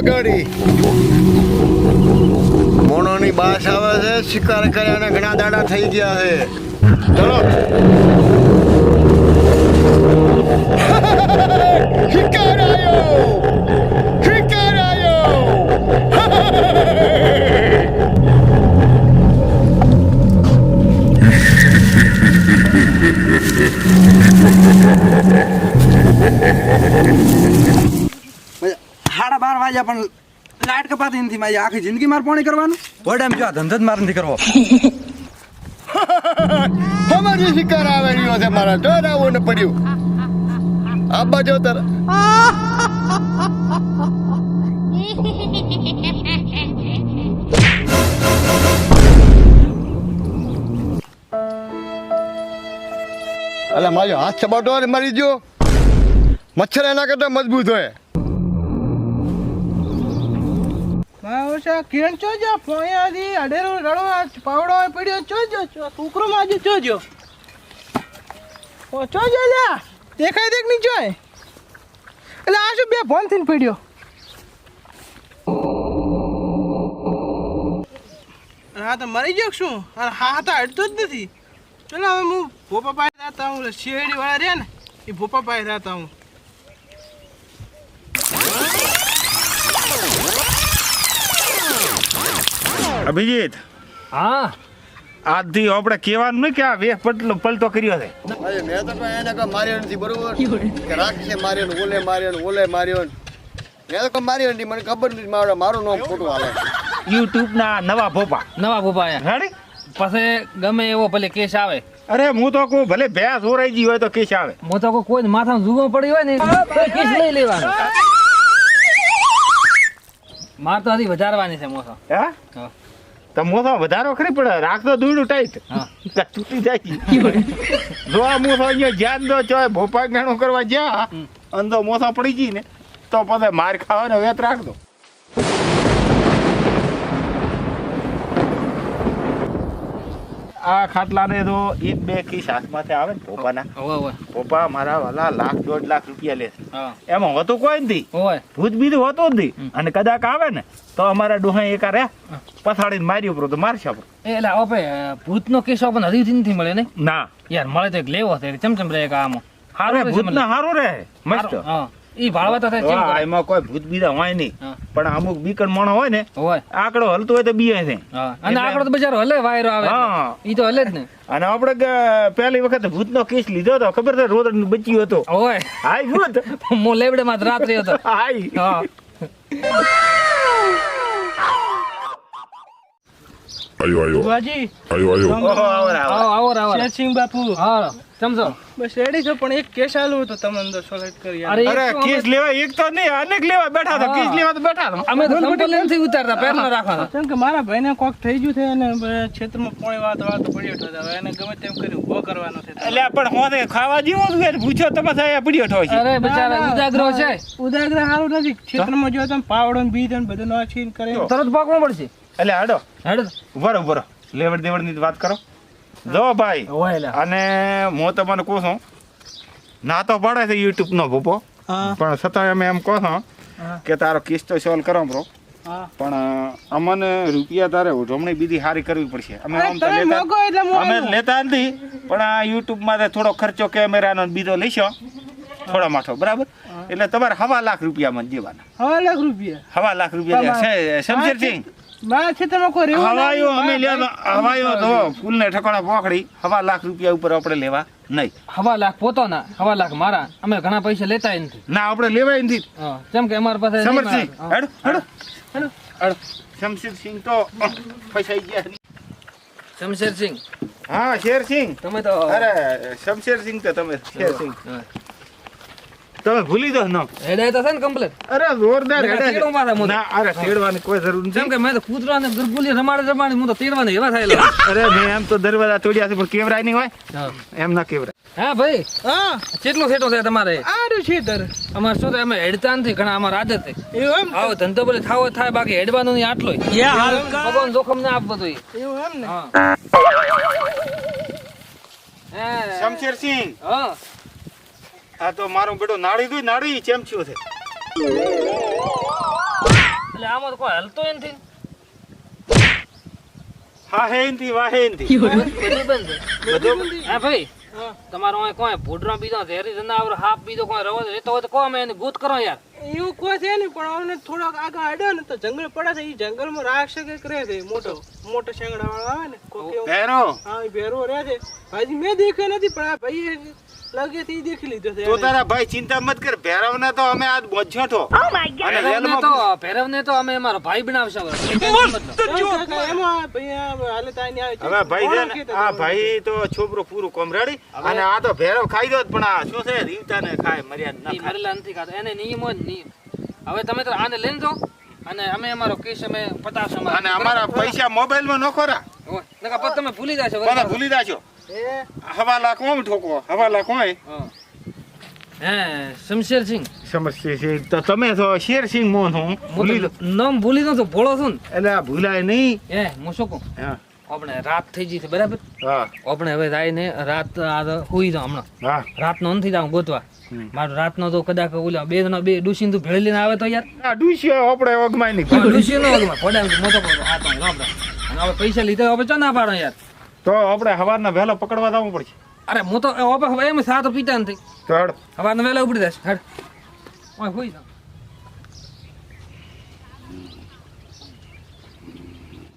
બગાડી મોણોની બાસ આવે છે શિકાર કર્યાને ઘણા દાડા થઈ ગયા છે. ચલો. શિકાર પણ લાઈટ કપાતી નથી મારી આખી જિંદગી મારે પાણી કરવાનું? વડામ જો આ ધંધો જ મારે નથી કરવો. અમારી શિકાર આવે રહ્યો છે મારા જો આવું ને પડ્યું. આ જો તર અલા મારો હાથ ચબાટો અને મરી ગયો મચ્છર એના કરતા મજબૂત હોય. માવસા કેમ ચોજો પોયાથી અડેરો રડો પાવડો પડ્યો. ચો કુકરો માજો ચોજો ઓ ચોજો લ્યા? દેખાય દેખ નહીં જોય એટલે આ શું બે ભોન થઈને પડ્યો? હા તો મરી ગયો શું? અને હા તો અડતો જ નથી. ચલો, હવે હું ભોપા પાસે રહેતા હું શેરડી વાળા રહ્યા ને, એ ભોપા પાસે રહેતા હું અભિજીત? હા. આજથી આપણે કહેવાનું નહીં કે આ વેહ પટલો પલટો કર્યો છે. અરે મેં તો એને કોઈ માર્યો નથી બરોબર? કે રાખશે માર્યો ને ઓલે માર્યો ને ઓલે માર્યો ને. મેં તો માર્યો નથી મને ખબર નથી મારો મારું નામ ખોટું હાલે. યુટ્યુબ ના નવા ભોપા. નવા ભોપા રેડી પછી ગમે એવો ભલે કેસ આવે. અરે હું તો કહું ભલે ભેંસ ઓરાઈ ગઈ હોય તો કેસ આવે. હું તો કોઈ માથામાં જુગો પડી હોય ને તો કેસ લઈ લેવાનો. માર તો હજી વધારવાની છે મોસો. હે? હા. મોસો વધારો ખરી પડે રાખતો દૂડું ટાઈટ હા. તૂટી જાય. જો આ મોસો અહીંયા જ્યાં દો ચોય ભોપા ગાણું કરવા જ્યાં અંદો મોસો પડી ગઈ ને તો પછી માર ખાવાનો વેત રાખતો આ ખાટલાને તો એક બે કિસ હાથમાંથી આવે ને પોપાના. ઓય મારા વાલા લાખ દોઢ લાખ રૂપિયા લે એમાં હોતું કોઈ નથી. ભૂત બીજું હોતું નથી. અને કદાચ આવે ને તો અમારા ડોહા એકા રે પછાડીને માર્યું ઉપર તો મારશે આપણો એટલે હવે ભૂતનો કિસ્સો પણ હજી નથી મળે ને? ના. યાર મળે તો એક લેવો છે. ચમચમ રહે આમાં? અરે હારું ભૂત ના સારું રે મસ્ત. ઈ ભાળવા તો થાય ચેમ? એમાં કોઈ ભૂત બીજા હોય નહીં. પણ અમુક બીકણ મોણો હોય ને આકડો હલતો હોય તો બીએ છે અને આકડો તો બજારો હલે વાયરો આવે. હા. ઈ તો હલે જ ને. અને આપણે પહેલી વખત ભૂતનો કેસ લીધો હતો ખબર છે? રોડ બચ્યું હતો. ઓય હાય ભૂત મો લેબડે માં રાત્રે હતો. હાય. હા. આયો આયો. બાજી આયો આયો. આવો આવો. આવો આવો આવો. બાપુ. હા. ચમચો બસ રેડી છો? પણ એક કેસ આલો હતો તમને અંદર સોલેટ કરી અરે અરે કેસ લેવા એક તો નહીં અનેક લેવા બેઠા હતા કેસ લેવા તો બેઠા હતા અમે તો સંપલ નથી ઉતારતા પેરનો રાખવાનો. કેમ કે મારા ભાઈને કોક થઈ ગયું છે અને ક્ષેત્રમાં પોણી વાત વાત પડ્યો હતો હવે એને ગમે તેમ કરી ઊભો કરવાનો છે. એટલે પણ હોને ખાવા જીવો છે પૂછો તમે થાય પડ્યો છે. અરે બચારા ઉદાગ્રહ છે. ઉદાગ્રહ સારું નથી. ક્ષેત્રમાં જો તમે પાવડો ને બીજ ને બધું નાખીને કરે. તરત પાકવું પડશે. એટલે હાડો. હાડો. ઉભરો ઉભરો લેવડ દેવડની વાત કરો. જો ભાઈ અને હું તમને કહું છું ના તો પડે છે યુટ્યુબ નો ભૂપો પણ છતાં અમે એમ કહો છો કે તારો કિસ સોલ્વ કરો બ્રો. પણ અમને રૂપિયા તારે ઉજવણી બીજી સારી કરવી પડશે. અમે આમ તો લેતા અમે લેતા નથી પણ આ યુટ્યુબમાં થોડો ખર્ચો કેમેરાનો ને બીજો લઈશો. થોડો માઠો બરાબર? એટલે તમારે હવા લાખ રૂપિયામાં મને દેવાના. હવા લાખ રૂપિયા. હવા લાખ રૂપિયા છે શમશેરસિંહ. મારા ક્ષેત્રમાં કોઈ રહેવું હવાયો અમે હવાયો તો ફૂલને ઠકાણા પકડી હવા લાખ રૂપિયા ઉપર આપણે લેવા નહીં. હવા લાખ પોતાના હવા લાખ મારા. અમે ઘણા પૈસા લેતા નથી. ના આપણે લેવાય નથી. કેમ કે અમારી પાસે સમરસિંહ હા. હેડ હેડ. હેડ. હેડ. શમશેરસિંહ તો ફસાઈ ગયા શમશેરસિંહ. હા શેરસિંહ. તમે તો અરે શમશેરસિંહ તો તમે શેરસિંહ. હા. તમે ભૂલી દો નો હેડાય તો છે ને કમ્પ્લેટ અરે જોરદાર હેડાય તેડો મારા મોઢે. ના અરે તેડવાની કોઈ જરૂર નથી. કેમ કે મેં તો કૂતરાને ગરગુલી રમાડે રમાડે હું તો તેડવાને એવા થયેલો. અરે મેં એમ તો દરવાજા તોડ્યા છે પણ કેવરાય નહીં હોય. એમ ના કેવરાય. હા ભાઈ. હા. કેટલો સેટો છે તમારે? આરું છે અમારે શું થાય અમે હેડતા નથી ઘણા અમાર આદત છે. એવું એમ? આવો ધંધો ભલે થાવો થાય બાકી હેડવાનો નહીં આટલો. ભગવાન જોખમ ના આપવું જોઈએ. એવું એમ ને? હા. શમશેરસિંહ. હા. આ તો મારો બેટો નાળી દુઈ નાળી ચેમચ્યું છે? એટલે આમાં તો કોઈ હલતો નથી. હા હે એનથી વાહ હે એનથી બધું બંધ બધું હા ભાઈ તમારો અહીં કોઈ ભૂડરો બીજો ઝેરી જનાવર હાફ બીજો કોઈ રવો રહેતો હોય તો કહો અમે એને ભૂત કરો યાર. એવું કોઈ છે નહીં પણ અમને થોડોક આગળ આડ્યો ને તો જંગલ પડે છે એ જંગલમાં રાક્ષસ કે રહે છે મોટો મોટો શેંગડા વાળો આવે ને કોકે ભેરો. હા ભેરો રહે છે. હજી મેં દેખ્યો નથી પણ આ ભાઈ લાગે થી દેખી લીધો છે તો તારા ભાઈ ચિંતા મત કર ભેરવને તો અમે આજ બોઝ્યો અને ભેરવને રેલમાં તો ભેરવને તો અમે અમારો ભાઈ બનાવશો હવે. ભાઈ આ તો છે. ભાઈ આ તો છોકરો પૂરું કોમરાડી અને આ તો ભેરવ ખાઈ દો પણ આ શું છે રીવતા ને ખાય મર્યાદા ના મરેલા નથી ખાતો. એને નિયમો જ નિયમ. હવે તમે તો આને લઈને જાઓ અને અમે અમારો કેસ અમે પતાવશો અમારા. અને અમારા પૈસા મોબાઈલમાં નો ખોરા પછી તમે ભૂલી જાશો. ભૂલી જાશો? એ હવાલા કોમ ઠોકો હવાલા કોઈ હા. હે શમશેરસિંહ તો તમે તો શેરસિંહ મોહન હું હું ભૂલી નામ ભૂલી દઉં ભોળો છું એટલે આ ભૂલાય નહીં. એ હું શું કહું? આપણે રાત થઈ ગઈ છે બરાબર? હા. આપણે હવે ને રાત આ તો હુઈ જાઉં હમણાં. હા. રાતનો નથી જાઉં ગોતવા. મારો રાતનો તો કદાચ ઓલા બે નો બે ડુસી તું ભેળી લઈને આવે તો યાર. આ ડૂસ્યો આપણે વગમાય નહીં. ડુસી નો વગમાં. મોટો આ તો રામ રામ. અને હવે પૈસા લીધા હવે ચો ના પાડો યાર. તો આપણે હવારના વહેલો પકડવા જવું પડશે. અરે હું તો હવે એમ સાત પીતા નથી તો હેડ. હવારનો વહેલા ઉપડી જશે. હેડ. ઓય હોય